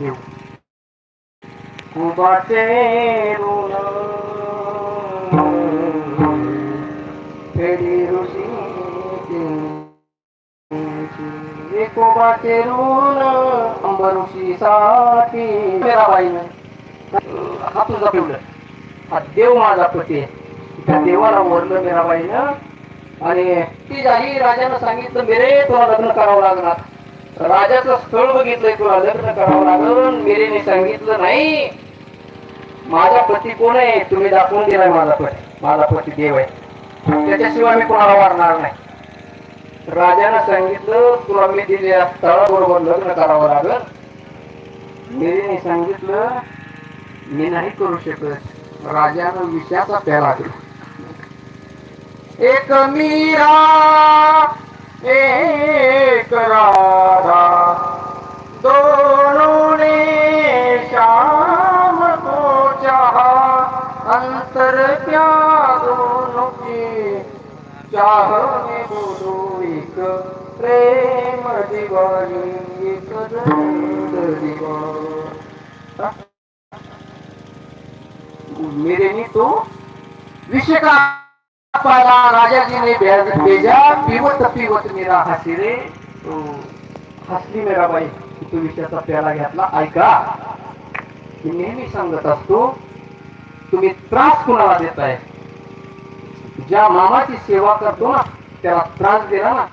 खेळायला देव ऋण. फेडी ऋषी एकोबाचे ऋण. अंब ऋषीसाठी मेराबाईनं हा. तुझा पिवलं हा देव माझा पती आहे. त्या देवाला वरलं मेराबाईनं आणि ती जाही राजानं सांगितलं मेरे तुला लग्न करावं लागणार. राजाचं स्थळ बघितलंय तुला लग्न करावं लागलं मेरेने सांगितलं नाही. माझा पती कोण आहे? तुम्ही दाखवून दिलाय माझा पती. माझा पती देव आहे. त्याच्याशिवाय मी कोणाला वारणार नाही. राजानं सांगितलं तुला मी दिलेल्या स्थळाबरोबर लग्न करावं लागल. मेरेने सांगितलं मी नाही करू शकत. राजानं विषयाचा प्याला दिला एक मीरा! एक राधा दोनों ने शाम को चाहा अंतर क्या दोनों की चाह में बोलो एक प्रेम दिवाली एक रंग दिवाली। मेरे नहीं तो विषय का पाला राजाजीने बे- बेजा पिवत पिवत मेरा हसी रे हसली मेरा बाई तू विषयाचा प्याला घेतला. ऐका मी नेहमी सांगत असतो तुम्ही त्रास कुणाला देताय? ज्या मामाची सेवा करतो ना त्याला त्रास देणार ना.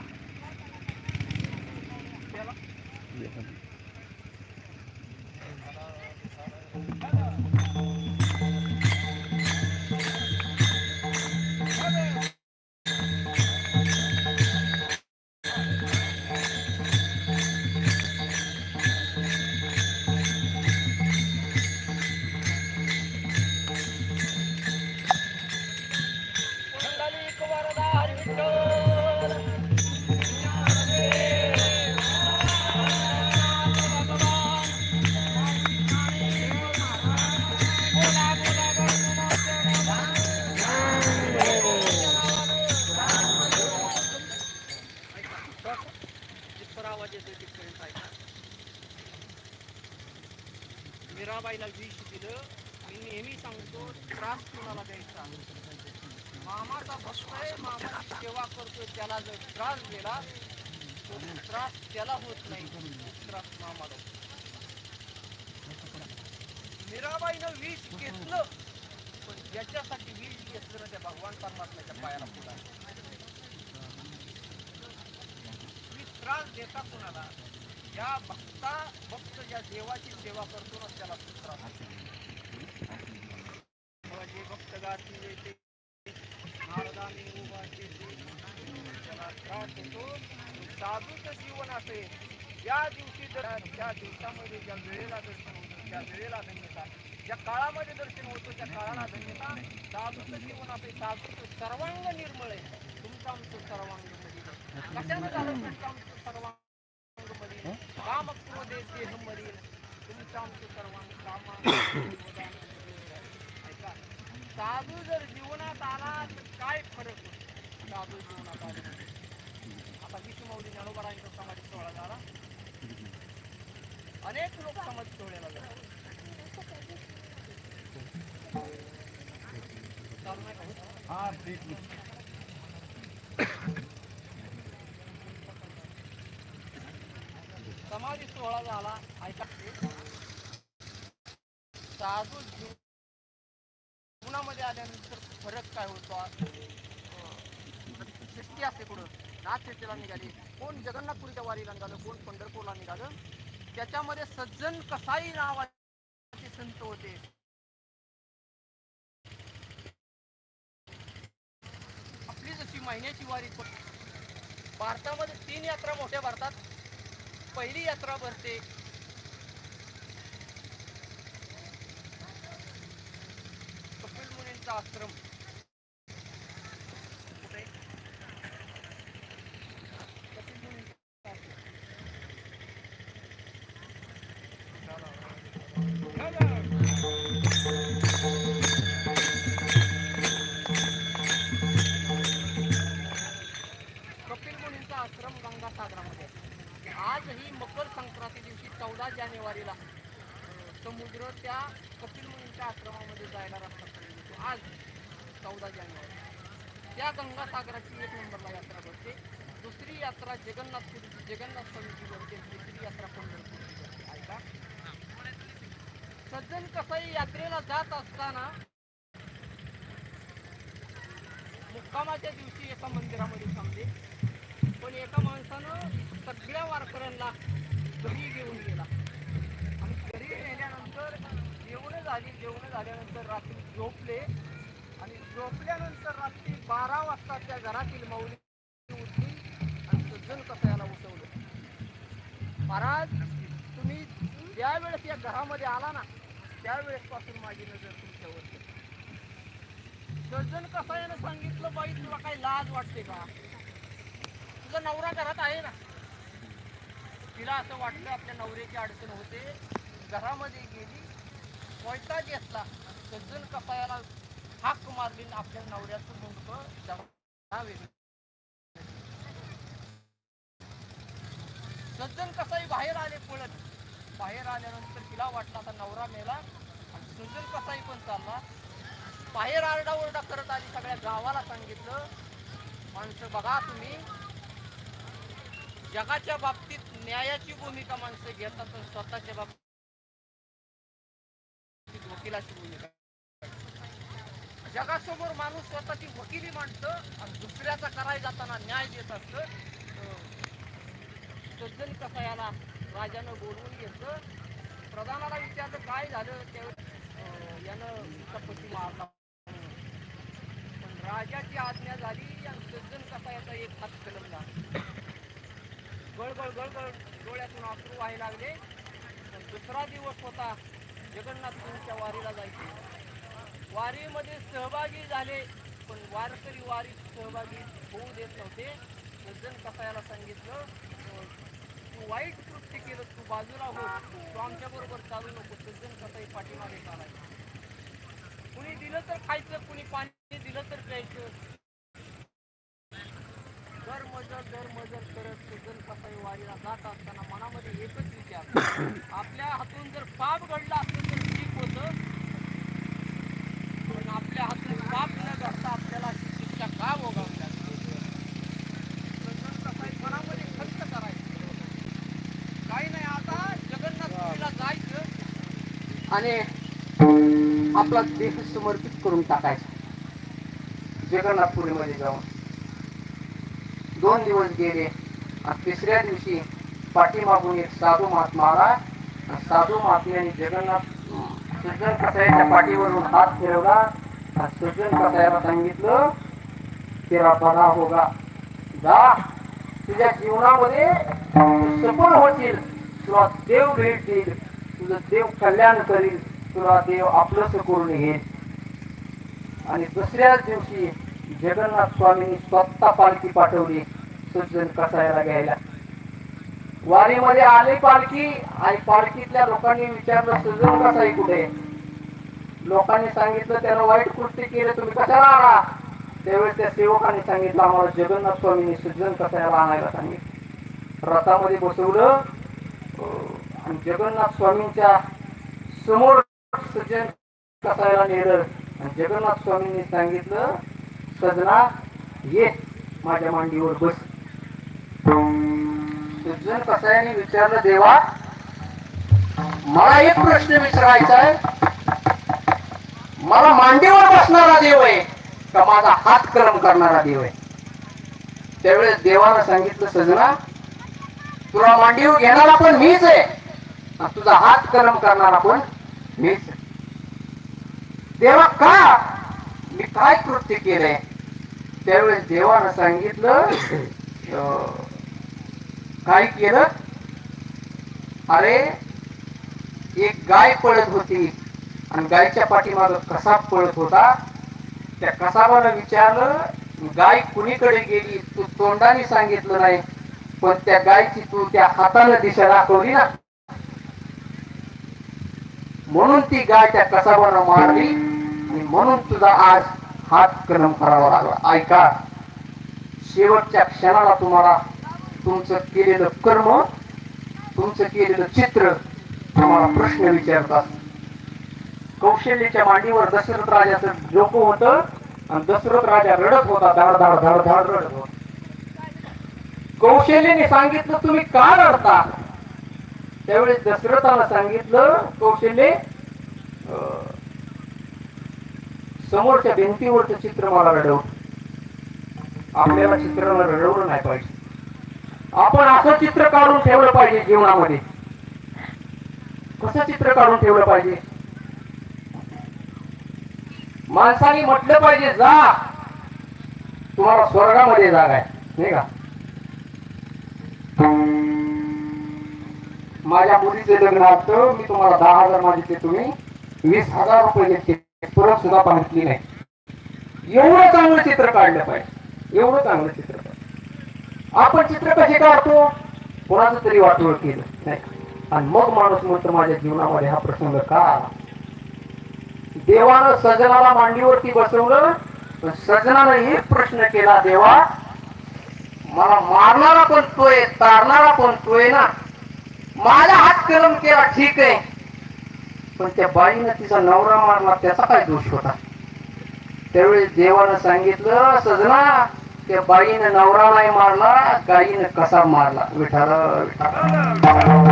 मीराबाईला विष दिलं. मी नेहमी सांगतो त्रास कुणाला द्यायचा? मामाचा भक्त आहे मामाची सेवा करतोय त्याला जर त्रास दिला तो त्रास त्याला होत नाही. त्रास मामाला. मीराबाईनं विष घेतलं पण ज्याच्यासाठी विष घेतलं ना त्या भगवान परमात्म्याच्या पायाला पुढे तुम्ही त्रास देता कुणाला? या भक्ता भक्त ज्या देवाची सेवा करतो ना त्याला त्रास जे भक्त गाती येते नारदाने उभाचे त्याला त्रास होतो. साधूचं जीवन असेल ज्या दिवशी जर त्या दिवसामध्ये ज्या वेळेला दर्शन होतं त्या वेळेला धन्यता. ज्या काळामध्ये दर्शन होतं त्या काळाला धन्यता. साधूचं जीवन असेल साधूचं सर्वांग निर्मळ आहे. तुमचं आमचं सर्वांग म्हणजे कशानं झालं तुमचं आमचं सर्वांग मलिन? काम क्रोधे देह मरील तुमच्या आमचं सर्वांग ऐका साधू जर जीवनात आला तर काय फरक होतो साधू जीवनात आला आता विष्णुमौली ज्ञानोबरांचा समाज सोहळा झाला अनेक लोक समाज सोहळ्याला गेले चालू नाही का होत? समाधी सोहळा झाला. ऐका. साधू जीवनामध्ये आल्यानंतर फरक काय होतो? सृष्टी असते कुठं? नाथ चर्चेला निघाली. कोण जगन्नाथपुरीच्या वारीला निघालं? कोण पंढरपूरला निघालं? त्याच्यामध्ये सज्जन कसाई नावाचे संत होते. आपली जशी महिन्याची वारी भारतामध्ये तीन यात्रा मोठ्या भारतात पहिली यात्रा भरते. कपिल मुनींचा आश्रम. सज्जन कसाई यात्रेला जात असताना मुक्कामाच्या दिवशी एका मंदिरामध्ये थांबले. पण एका माणसानं सगळ्या वारकऱ्यांना घरी घेऊन गेला. आणि घरी नेल्यानंतर जेवण झाली जेवण झाल्यानंतर रात्री झोपले. आणि झोपल्यानंतर रात्री बारा वाजता त्या घरातील माऊली उठली आणि सज्जन कसायाला उठवलं. महाराज तुम्ही ज्या वेळेस या घरामध्ये आला ना त्यावेळेस पासून माझी नजर तुमच्यावर होती. कसा यानं सांगितलं बाई तुला काही लाज वाटते का? तुझा नवरा घरात आहे ना. तिला असं वाटलं आपल्या नवऱ्याची अडचण होते. घरामध्ये गेली कोयता घेतला. सज्जन कसायाला हाक मारली आपल्या नवऱ्याचं मुंडक सज्जन कसाई बाहेर आले पळत. बाहेर आल्यानंतर तिला वाटला आता नवरा मेला. आणि सुजल कसाई पण चालला. बाहेर आरडाओरडा करत आली सगळ्या गावाला सांगितलं. माणसं बघा तुम्ही. जगाच्या बाबतीत न्यायाची भूमिका माणसं घेतात पण स्वतःच्या बाबतीत वकिलाची भूमिका. जगासमोर माणूस स्वतःची वकिली मांडतं आणि दुसऱ्याचा करायला जाताना न्याय देत असतं सज्जन कसा याला राजानं बोलवून घेतलं. प्रधानाला विचारलं काय झालं? त्यावेळी यानं तिचा पती मारला. पण राजाची आज्ञा झाली आणि सज्जन कपायाचा एक हात कलमला. गळगळ गळगळ डोळ्यातून अश्रू व्हायला लागले. पण दुसरा दिवस होता जगन्नाथपुरीच्या वारीला जायचे. वारीमध्ये सहभागी झाले पण वारकरी वारीत सहभागी होऊ देत नव्हते. सज्जन कसायाला सांगितलं तू वाईट कृत्य केलं तू बाजूला हो. तू आमच्या बरोबर चालू नको. सज्जन कसाई पाठीमागे चालायचं कुणी दिलं तर खायचं कुणी पाणी दिलं तर प्यायचं. दर मजर दर मजर करत सज्जन कसाई वारीला जात असताना मनामध्ये एकच विचार. आपल्या हातून जर पाप घडला असेल तर ठीक होतं पण आपल्या हातून पाप न घडता आपल्याला अशी शिक्षा का भोगावी लागते सज्जन कसाई मनामध्ये खर्च करायचं काही नाही आता जगन्नाथपुरीला जायचं आणि आपला देह समर्पित करून टाकायचा. जगन्नाथपुरीमध्ये जाऊन. दोन दिवस गेले आणि तिसऱ्या दिवशी पाठीमागून एक साधू महात्मा आला आणि साधू महात्म्याने जगन्नाथ सज्जन कसायाच्या पाठीवरून हात फिरवला आणि सज्जन कसायाला सांगितलं तेरा बरा होगा. जा. तुझ्या जीवनामध्ये सफल होतील तुला देव भेट देईल. तुझं देव कल्याण करील तुला देव आपलंच करून घेईल आणि दुसऱ्याच दिवशी जगन्नाथ स्वामींनी स्वतः पालखी पाठवली सज्जन कसायला घ्यायला. वारीमध्ये आले पालखी आणि पालखीतल्या लोकांनी विचारलं सज्जन कसाई कुठे? लोकांनी सांगितलं त्यानं वाईट कृत्य केलं तुम्ही कशाला आला? त्यावेळेस त्या सेवकांनी सांगितलं आम्हाला जगन्नाथ स्वामींनी सज्जन कसायला आणायला सांगितलं. रथामध्ये बसवलं. अं, जगन्नाथ स्वामींच्या समोर सज्जन कसायला नेलं. जगन्नाथ स्वामींनी सांगितलं सजना ये माझ्या मांडीवर बस. सज्जन कसायाने विचारलं देवा मला एक प्रश्न विचारायचा आहे. मला मांडीवर बसणारा देव आहे का माझा हात कलम करणारा देव आहे? त्यावेळेस देवानं सांगितलं सजना तुला मांडीवर घेणारा पण मीच आहे. तुझा हात कलम करणारा आपण. मीच तेव्हा देवा का? मी काय कृत्य केलंय? त्यावेळेस देवानं सांगितलं काय केलं? अरे एक गाय पळत होती. आणि गायच्या पाठीमाग कसाब पळत होता? त्या कसाबानं विचारलं गाय कुणीकडे गेली? तू तोंडाने सांगितलं नाही. पण त्या गायची तू त्या हाताला दिशा दाखवली ना. म्हणून ती गाय त्या कसाबानं मारली. आणि म्हणून तुझा आज हात कलम करावा लागला. ऐका शेवटच्या क्षणाला तुम्हाला तुमचं केलेलं कर्म तुमचं केलेलं चित्र तुम्हाला प्रश्न विचारतात. कौशल्याच्या मांडीवर दशरथ राजाचं डोक होत आणि दशरथ राजा रडत होता धाड धाड धाड धाड रडत होता. कौशल्याने सांगितलं तुम्ही का रडता? त्यावेळेस दशरथाला सांगितलं कौशल्य समोरच्या भिंतीवरचं चित्र मला रडव. आपल्याला चित्राला रडवलं नाही पाहिजे. आपण असं चित्र काढून ठेवलं पाहिजे जीवनामध्ये. कसं चित्र काढून ठेवलं पाहिजे? माणसाने म्हटलं पाहिजे जा. तुम्हाला स्वर्गामध्ये जागा आहे. नाही का? माझ्या मुलीचे लग्न असतं. मी तुम्हाला दहा हजार मागितले तुम्ही वीस हजार रुपये घेतले परत सुद्धा पाहिजे नाही. एवढं चांगलं चित्र काढलं पाहिजे. एवढं चांगलं चित्र पाहिजे आपण चित्र कसे काढतो? कोणाचं तरी वाटोळ केलं. नाही. आणि मग माणूस म्हणतो माझ्या जीवनामध्ये हा प्रसंग का? देवानं सजनाला मांडीवरती बसवलं. पण सजनानं एक प्रश्न केला देवा मला मारणारा पण तोय तारणारा पण तोय ना. माझा हात कलम केला ठीक आहे. पण त्या बाईनं तिचा नवरा मारला त्याचा काय दोष होता? त्यावेळी देवानं सांगितलं सजना त्या बाईनं नवरा नाही मारला गाईनं कसा मारला? विठाला कर्म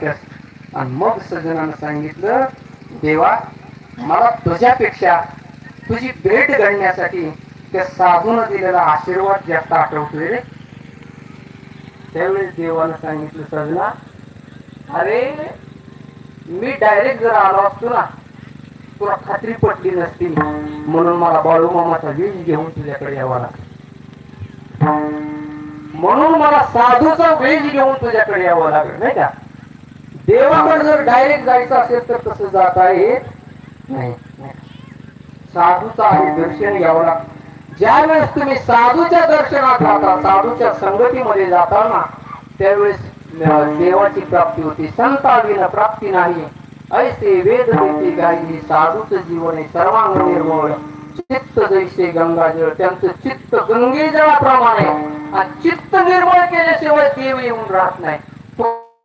फार आणि मग सज्जनानं सांगितलं देवा मला तुझ्यापेक्षा तुझी भेट घडण्यासाठी त्या साधून दिलेला आशीर्वाद जास्त आठवतोय रे. त्यावेळेस देवानं सांगितलं सजना अरे मी डायरेक्ट जर आलो असतो ना तुला खात्री पटली नसती. म्हणून मला बाळू मामाचा वीज घेऊन तुझ्याकडे यावा लागला. म्हणून मला साधूचा वेज घेऊन तुझ्याकडे यावं लागलं नाही का? देवाकडे जर डायरेक्ट जायचं असेल तर तसं जाता येत नाही. साधूचा साधूचं आहे दर्शन घ्यावं लागतं. ज्या वेळेस तुम्ही साधूच्या दर्शनात जाता साधूच्या संगतीमध्ये जाता ना त्यावेळेस देवाची प्राप्ती होती. संताविन प्राप्ती नाही. ऐसे वेद देते गायी साधूचं जीवन आहे सर्वांग निर्मळ. चित्त जैसे गंगाजळ त्यांचं चित्त गंगेजळाप्रमाणे आणि चित्त निर्मळ केल्याशिवाय देव येऊन राहत नाही.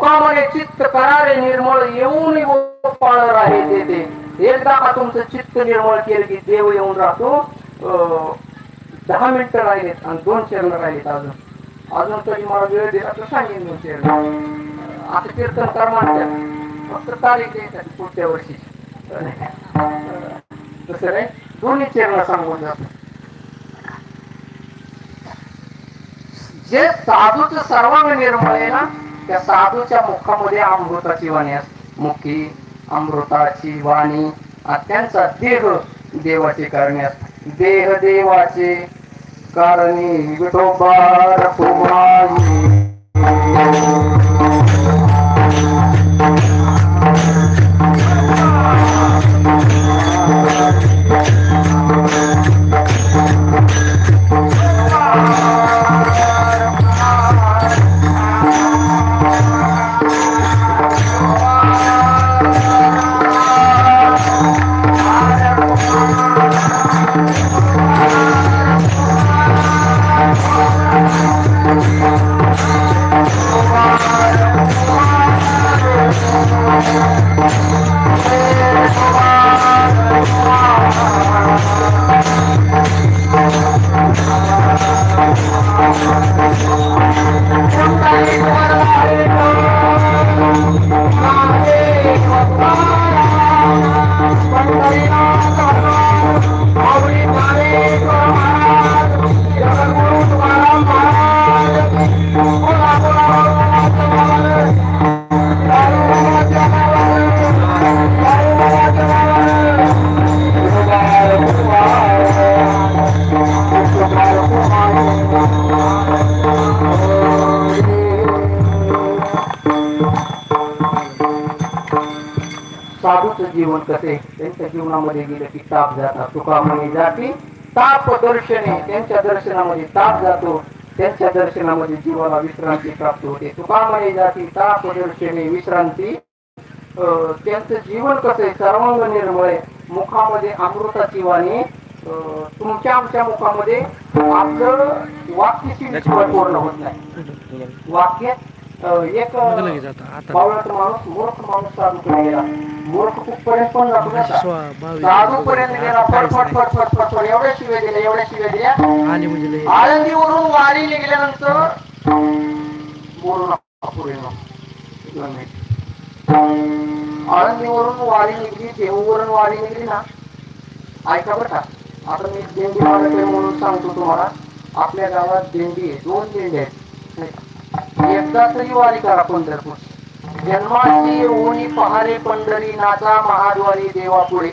तुका चित्त करारे निर्मळ येऊन गोपाळ राहे देते एकदा का तुमचं चित्त निर्मळ केलं की देव येऊन राहतो अं, दहा मिनिटं राहिलेत आणि दोन चरण राहिलेत अजून. अजून तरी मला वेळ दिला तर सांगेन दोन चरण आता कीर्तन कर म्हणतात. फक्त तारीख द्यायसाठी पुढच्या वर्षी. तसं नाही? दोन्ही चरण सांगून जातो जे साधूच सर्वांग निर्मळ आहे ना त्या साधूच्या मुखामध्ये अमृताची वाणी असते मुखी अमृताची वाणी त्यांचा देह देवाचे कारणे असते देह देवाचे कारणी विठोबार कुमारी जीवन कसे? त्यांच्या जीवनामध्ये गेलं की ताप जातात तुका जाती ताप दर्शने. त्यांच्या दर्शनामध्ये ताप जातो. त्यांच्या दर्शनामध्ये जीवाला विश्रांती प्राप्त होते. तुका जाती ताप दर्शने विश्रांती. त्यांचं जीवन कसं आहे? सर्वांग निर्मळ आहे मुखामध्ये अमृताची वाणी. तुमच्या आमच्या मुखामध्ये आपलं वाक्याची विश्वास पूर्ण होत नाही. वाक्य एक बावळट माणूस मूर्ख माणूस साधूकडे गेला. मूर्ख कुठपर्यंत पण जातो? साधू पर्यंत गेला फटफट फटफट फटफट एवढ्या शिव्या दिल्या एवढ्या शिव्या दिल्या. म्हणजे. आळंदीवरून वारी निघाल्यानंतर बोलू. आळंदीवरून वारी निघली देहूवरून वारी निघली ना. ऐका बरं का आता मी दिंडी म्हणून सांगतो तुम्हाला. आपल्या गावात दिंडी आहे दोन दिंडी आहेत एकदा तरी वारी करा पंढरपूर. जन्माची ओणी पहारे पंढरी नाचा महाद्वारी देवा पुढे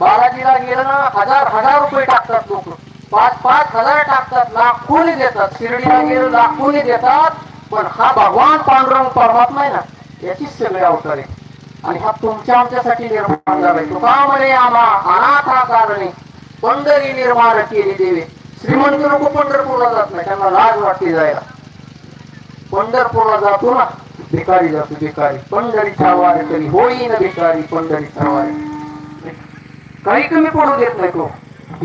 बालाजीला गेलं ना हजार हजार रुपये टाकतात लोक. पाच पाच हजार टाकतात लाखोनी देतात. शिर्डीला गेलं लाखोनी देतात. पण हा भगवान पांडुरंग परमात्मा आहे ना याचीच सगळे अवतार. आहे आणि हा तुमच्या आमच्यासाठी निर्माण झालाय. तुका म्हणे आम्हा अनाथा कारणे पंढरी निर्माण केली देवे. श्रीमंत लोक पंढरपूरला जात नाही. त्यांना लाज वाटते जायला. पंढरपूरला जातो ना भिकारी जातो भिकारी. पंढरी वार तरी होईन भिकारी पंढरी वार काही कमी पडू देत नाही तो.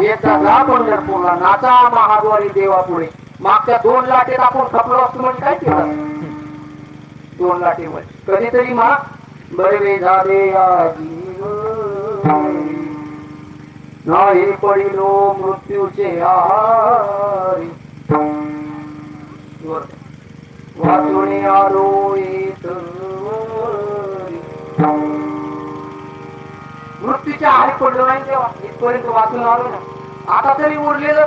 एकदा जा पंढरपूरला नाचा महाद्वारी देवापुढे. मागच्या दोन लाटेत आपण खपलो असतो म्हणजे काय केलं? दोन लाटेमध्ये कधीतरी मा बरे झाले आजी नाही पडिलो मृत्यूचे आहारी. वर. वाचुने आलो इथ मृत्यूच्या आहारी पडलो नाही तेव्हा. इथपर्यंत वाचून आलो ना. आता तरी उरलेलं.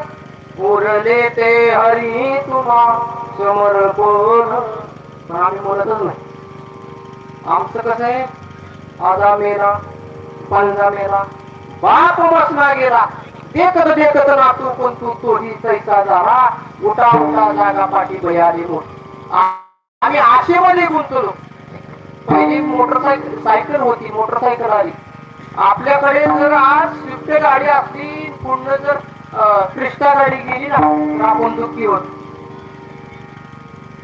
उरले ते हरी तुम्हा समर्पण पण आम्ही बोलतच नाही. आमचं कसं आहे? आजा मेला पंजा मेला बाप बसला गेला देखत देखत ना तू पण तू तोही सैसा झाला. उठा उठा जागा पाठी बयाली मोठ आम्ही आशेमध्ये गुंतलो. पहिली मोटरसायकल सायकल होती मोटरसायकल आली. आपल्याकडे जर आज स्विफ्ट गाडी असली पूर्ण जर अं, क्रिस्टा गाडी गेली ना तर आपण होत.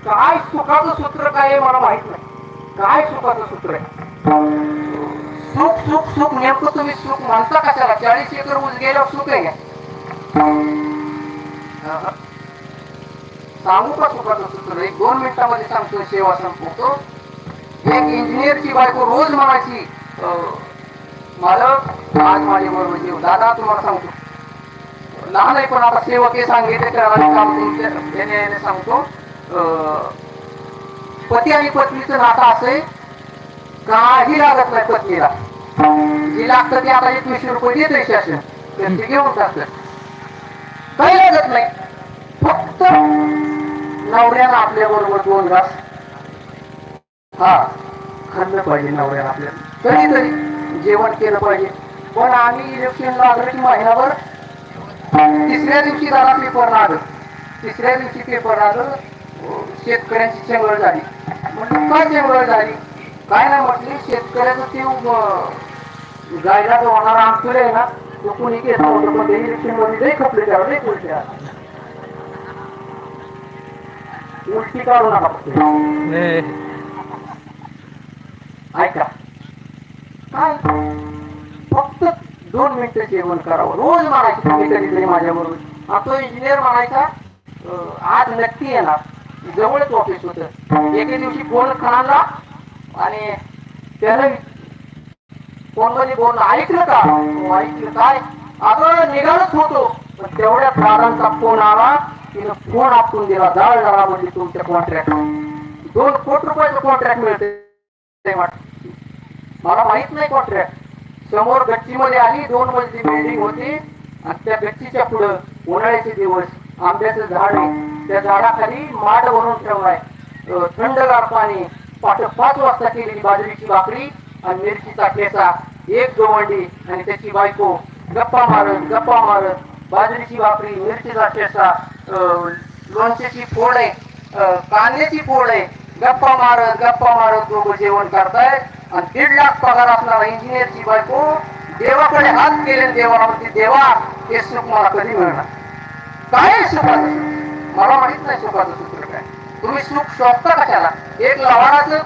काय सुखाचं सूत्र काय आहे मला माहीत नाही. काय सुखाचं सूत्र आहे? सुख सुख सुख नेमकं तुम्ही सुख म्हणता कशाला चाळीस एकर ऊस गेल्यावर सुख आहे सांगू का सुखाचं सूत्र एक दोन मिनिटामध्ये सांगतो सेवा संपवतो. एक इंजिनियरची बायको रोज म्हणायची मालक आज माझे बरोबर जेव दादा तुम्हाला सांगतो. लहान आहे पण आता सेवक हे सांगितले करायला काम तुमच्या सांगतो. अं, पती आणि पत्नीचं नातं आहे. काही लागत नाही पत्नीला? जी लागतं ते आता एकवीसशे रुपये देते शासन. तर ते घेऊन टाकलं काही लागत नाही. फक्त नवऱ्याला आपल्या बरोबर दोन घास. हा खाल्लं पाहिजे नवऱ्याला आपल्या. कधीतरी जेवण केलं पाहिजे. पण आम्ही इलेक्शन लागलं की महिनाभर तिसऱ्या दिवशी झाला पेपर लागलं तिसऱ्या दिवशी पेपर लागलं शेतकऱ्यांची चंगळ झाली. म्हणून काय चंगळ झाली? काय नाही म्हटली शेतकऱ्याचं ते जायला होणारा अंकुर आहे ना तो कुणी घेत नव्हतं पण ते इलेक्शनमध्ये लई खपले त्यावर लई आले. उलटी काढू नका फक्त. ऐका. काय? फक्त दोन मिनिटं जेवण करावं. रोज म्हणायचं तुम्ही कधीतरी माझ्या बरोबर तो इंजिनियर म्हणायचा आज नक्की येणार. जवळच ऑफिस होत. एके दिवशी फोन खाला आणि त्याला कोणमध्ये बोलणं ऐकलं का? हो, ऐकलं काय? अगं निघालच होतो. पण तेवढ्या प्राणांचा फोन आला तिनं फोन आपण दिला. जाळ झाला म्हणजे तुमच्या कॉन्ट्रॅक्ट दोन कोटी रुपयाचं कॉन्ट्रॅक्ट मिळते मला माहीत नाही कॉन्ट्रॅक्ट समोर गच्चीमध्ये आली दोन मजली बिल्डिंग होती. आणि त्या गच्चीच्या पुढं उन्हाळ्याचे दिवस आंब्याचं झाड आहे. त्या झाडाखाली माड बनवून ठेवलाय. थंडगार पाणी पाठ पाच वाजता केलेली बाजरीची भाकरी आणि मिरचीचा ठेचा एक गवंडी आणि त्याची बायको. गप्पा मारत गप्पा मारत. बाजरीची भाकरी मिरचीचा ठेचा लोणच्याची फोड आहे कांद्याची फोड आहे गप्पा मारत गप्पा मारत दोघं जेवण करताय आणि दीड लाख पगार असणारा इंजिनियरची बायको देवाकडे हात केले देवावरती देवाला म्हणते देवा हे सुख मला कधी मिळणार? काय सुखाचं मला माहीत नाही सुखाचं सूत्र काय तुम्ही शोधता कशाला एक लवाडाचं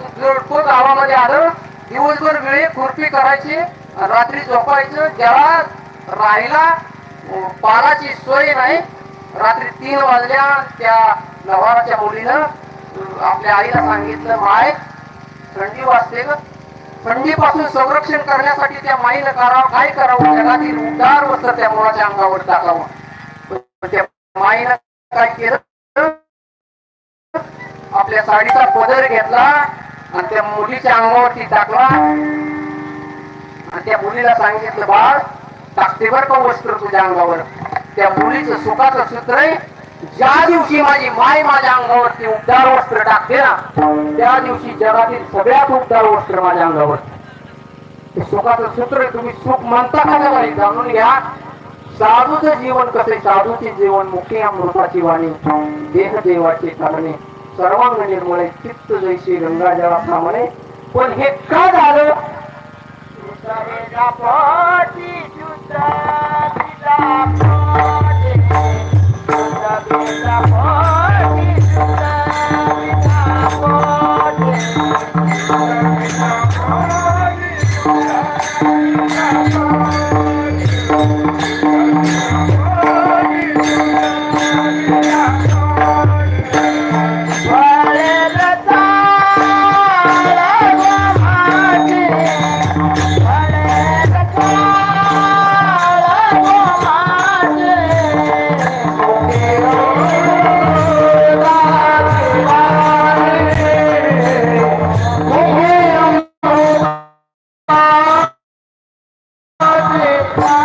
तो गावामध्ये आलं दिवसभर वेळे खुरपी करायची रात्री झोपायचं ज्याला राहिला अं, पालाची सोय नाही रात्री तीन वाजल्या त्या लवाराच्या मुलीनं आपल्या आईला सांगितलं माय थंडी वाजते ग. थंडीपासून संरक्षण करण्यासाठी त्या माईनं करावं काय करावं? जगातील उदार वस्त्र त्या मुलाच्या अंगावर टाकावं. त्या माईनं काय केलं? आपल्या साडीचा पदर घेतला आणि त्या मुलीच्या अंगावरती टाकला. आणि त्या मुलीला सांगितलं बाळ टाकते बर का वस्त्र तुझ्या अंगावर? त्या मुलीचं सुखाचं सूत्र आहे ज्या दिवशी माझी माय माझ्या अंगावरती उबदार वस्त्र टाकते ना त्या दिवशी जगातील सगळ्यात उबदार वस्त्र माझ्या अंगावर. सुखाचं सूत्र तुम्ही सुख म्हणता का नाही जाणून घ्या. साधूचं जीवन कसे साधूचे जीवन मुख्य अमृताची वाणी. देह देवाचे चालणे. सर्वांग निर्मळे चित्त जैशी गंगा प्रमाणे पण हे का झालं? पाठी.